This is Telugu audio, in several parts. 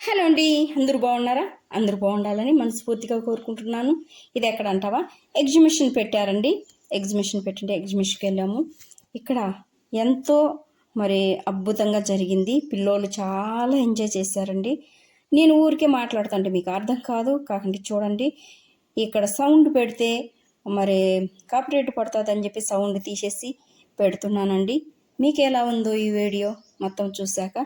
హలో అండి అందరూ బాగున్నారా? అందరూ బాగుండాలని మనస్ఫూర్తిగా కోరుకుంటున్నాను. ఇది ఎక్కడ అంటావా ఎగ్జిబిషన్ పెట్టారండి. ఎగ్జిబిషన్ పెట్టండి ఎగ్జిబిషన్కి వెళ్ళాము. ఇక్కడ ఎంతో మరి అద్భుతంగా జరిగింది. పిల్లోళ్ళు చాలా ఎంజాయ్ చేశారండి. నేను ఊరికే మాట్లాడుతుంటే మీకు అర్థం కాదు. కాకండి చూడండి. ఇక్కడ సౌండ్ పెడితే మరి కాపరేట్ పడుతుందని చెప్పి సౌండ్ తీసేసి పెడుతున్నానండి. మీకు ఎలా ఉందో ఈ వీడియో మొత్తం చూశాక?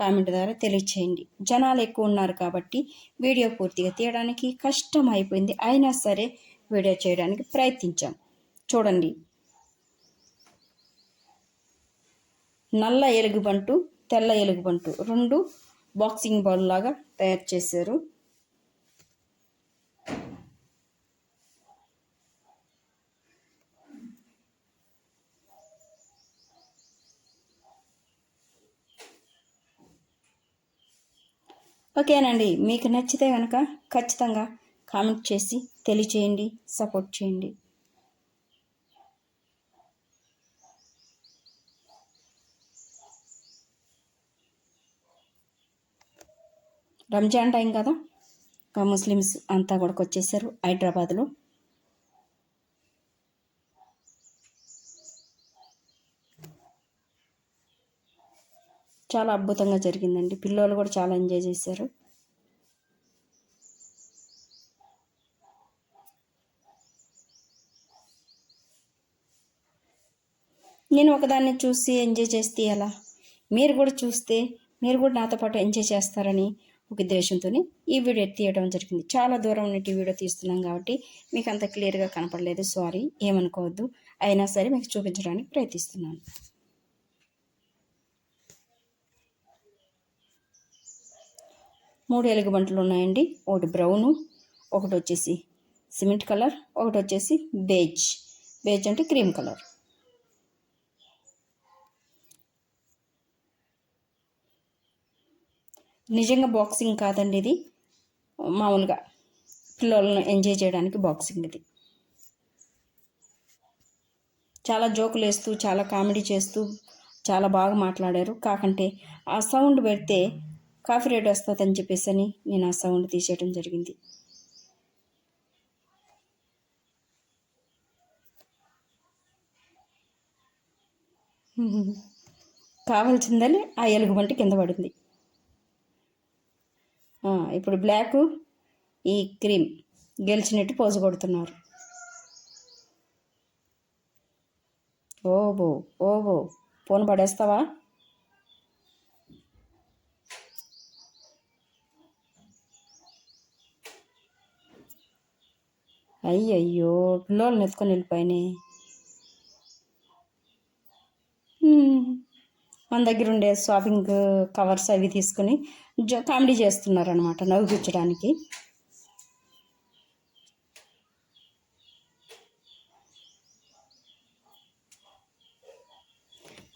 కామెంట్ ద్వారా తెలియచేయండి. జనాలు ఎక్కువ ఉన్నారు కాబట్టి వీడియో పూర్తిగా తీయడానికి కష్టం అయిపోయింది. అయినా సరే వీడియో చేయడానికి ప్రయత్నించాం. చూడండి. నల్ల ఎలుగుబంటు తెల్ల ఎలుగుబంటు రెండు బాక్సింగ్ బాల్ లాగా తయారు చేశారు. ఓకేనండి మీకు నచ్చితే కనుక ఖచ్చితంగా కామెంట్ చేసి తెలియచేయండి సపోర్ట్ చేయండి. రంజాన్ టైం కదా? ఇంకా ముస్లిమ్స్ అంతా కూడా వచ్చేసారు హైదరాబాద్లో. చాలా అద్భుతంగా జరిగిందండి. పిల్లలు కూడా చాలా ఎంజాయ్ చేశారు. నేను ఒకదాన్ని చూసి ఎంజాయ్ చేస్తే ఎలా? మీరు కూడా చూస్తే మీరు కూడా నాతో పాటు ఎంజాయ్ చేస్తారని ఒక ఉద్దేశంతో ఈ వీడియో తీయడం జరిగింది. చాలా దూరం నుండి వీడియో తీస్తున్నాం కాబట్టి మీకు అంత క్లియర్గా కనపడలేదు. సారీ ఏమనుకోవద్దు. అయినా సరే మీకు చూపించడానికి ప్రయత్నిస్తున్నాను. మూడు ఎలుగుబంట్లు ఉన్నాయండి. ఒకటి బ్రౌను ఒకటి వచ్చేసి సిమెంట్ కలర్ ఒకటి వచ్చేసి బేజ్. బేజ్ అంటే క్రీమ్ కలర్. నిజంగా బాక్సింగ్ కాదండి ఇది. మామూలుగా పిల్లలను ఎంజాయ్ చేయడానికి బాక్సింగ్ ఇది. చాలా జోకులు వేస్తూ చాలా కామెడీ చేస్తూ చాలా బాగా మాట్లాడారు. కాకంటే ఆ సౌండ్ పెడితే కాఫీ రేట్ వస్తుందని చెప్పేసి అని నేను ఆ సౌండ్ తీసేయడం జరిగింది. కావాల్సిందని ఆ ఎలుగుబంటి కింద పడింది. ఇప్పుడు బ్లాక్ ఈ క్రీమ్ గెలిచినట్టు పోజు కొడుతున్నారు. ఓబో ఓబో ఫోన్ పడేస్తావా? అయ్యయ్యో పిల్లోళ్ళని ఎత్తుకొని వెళ్ళిపోయినాయి మన దగ్గర ఉండే షాపింగ్ కవర్స్ అవి తీసుకుని జ కామెడీ చేస్తున్నారు అనమాట నవ్వుపించడానికి.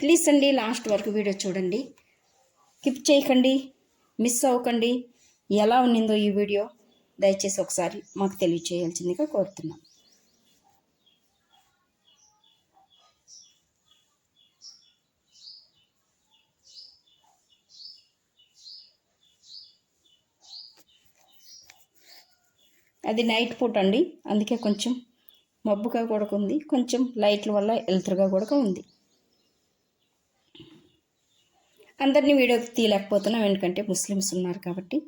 ప్లీజ్ అండి లాస్ట్ వరకు వీడియో చూడండి. స్కిప్ చేయకండి మిస్ అవ్వకండి. ఎలా ఉన్నిందో ఈ వీడియో? దయచేసి ఒకసారి మాకు తెలియచేయాల్సిందిగా కోరుతున్నాం. అది నైట్ పూట అండి. అందుకే కొంచెం మబ్బుగా కూడా ఉంది. కొంచెం లైట్ల వల్ల వెలుతురుగా కూడా ఉంది. అందరినీ వీడియోకి తీయలేకపోతున్నాం. ఎందుకంటే ముస్లిమ్స్ ఉన్నారు కాబట్టి.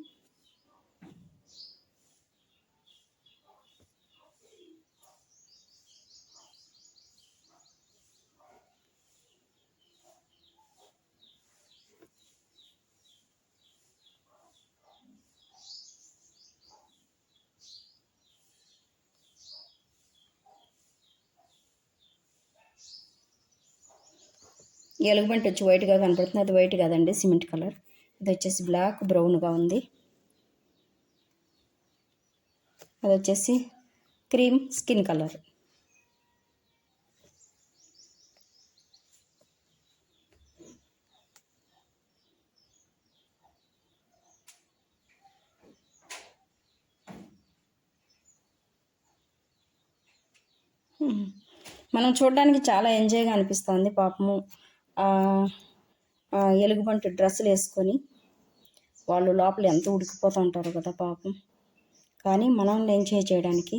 ఎలుగుబంటి వచ్చి వైట్గా కనపడుతుంది. అది వైట్ కాదండి సిమెంట్ కలర్ ఇది వచ్చేసి బ్లాక్ బ్రౌన్గా ఉంది. అది వచ్చేసి క్రీమ్ స్కిన్ కలర్ మనం చూడడానికి చాలా ఎంజాయ్గా అనిపిస్తుంది పాపము. ఎలుగుబంటి డ్రెస్సులు వేసుకొని వాళ్ళు లోపల ఎంత ఉడికిపోతూ ఉంటారు కదా పాపం. కానీ మనల్ని ఎంజాయ్ చేయడానికి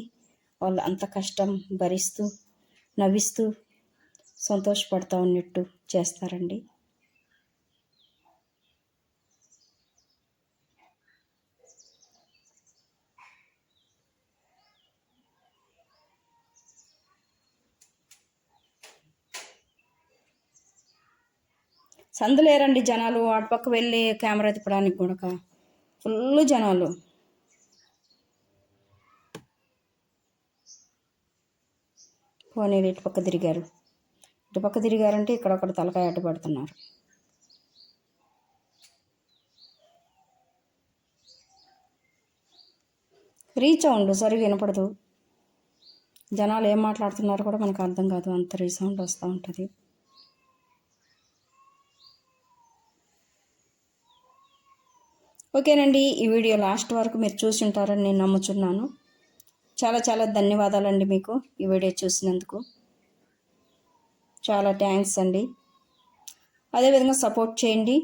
వాళ్ళు అంత కష్టం భరిస్తూ నవ్విస్తూ సంతోషపడతా ఉన్నట్టు చేస్తారండి. సందులేరండి జనాలు అటుపక్క వెళ్ళి కెమెరా తిప్పడానికి కూడా ఫుల్ జనాలు. పోనీ ఇటు పక్క తిరిగారు. ఇటుపక్క తిరిగారంటే ఇక్కడ ఒకటి తలకాయ అడ్డు పెడుతున్నారు. రీచ్ సౌండ్ సరిగా వినపడదు. జనాలు ఏం మాట్లాడుతున్నారో కూడా మనకు అర్థం కాదు. అంత రీసౌండ్ వస్తూ ఉంటుంది. ఓకేనండి ఈ వీడియో లాస్ట్ వరకు మీరు చూసి ఉంటారని నేను నమ్ముచున్నాను. చాలా చాలా ధన్యవాదాలండి మీకు ఈ వీడియో చూసినందుకు. చాలా థ్యాంక్స్ అండి. అదేవిధంగా సపోర్ట్ చేయండి.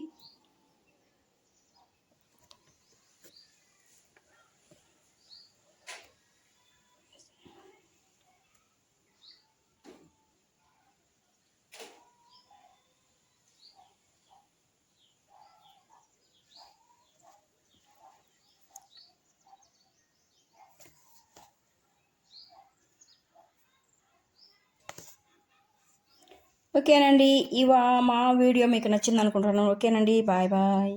ఓకేనండి ఇవా మా వీడియో మీకు నచ్చింది అనుకుంటున్నాను ఓకేనండి బాయ్ బాయ్.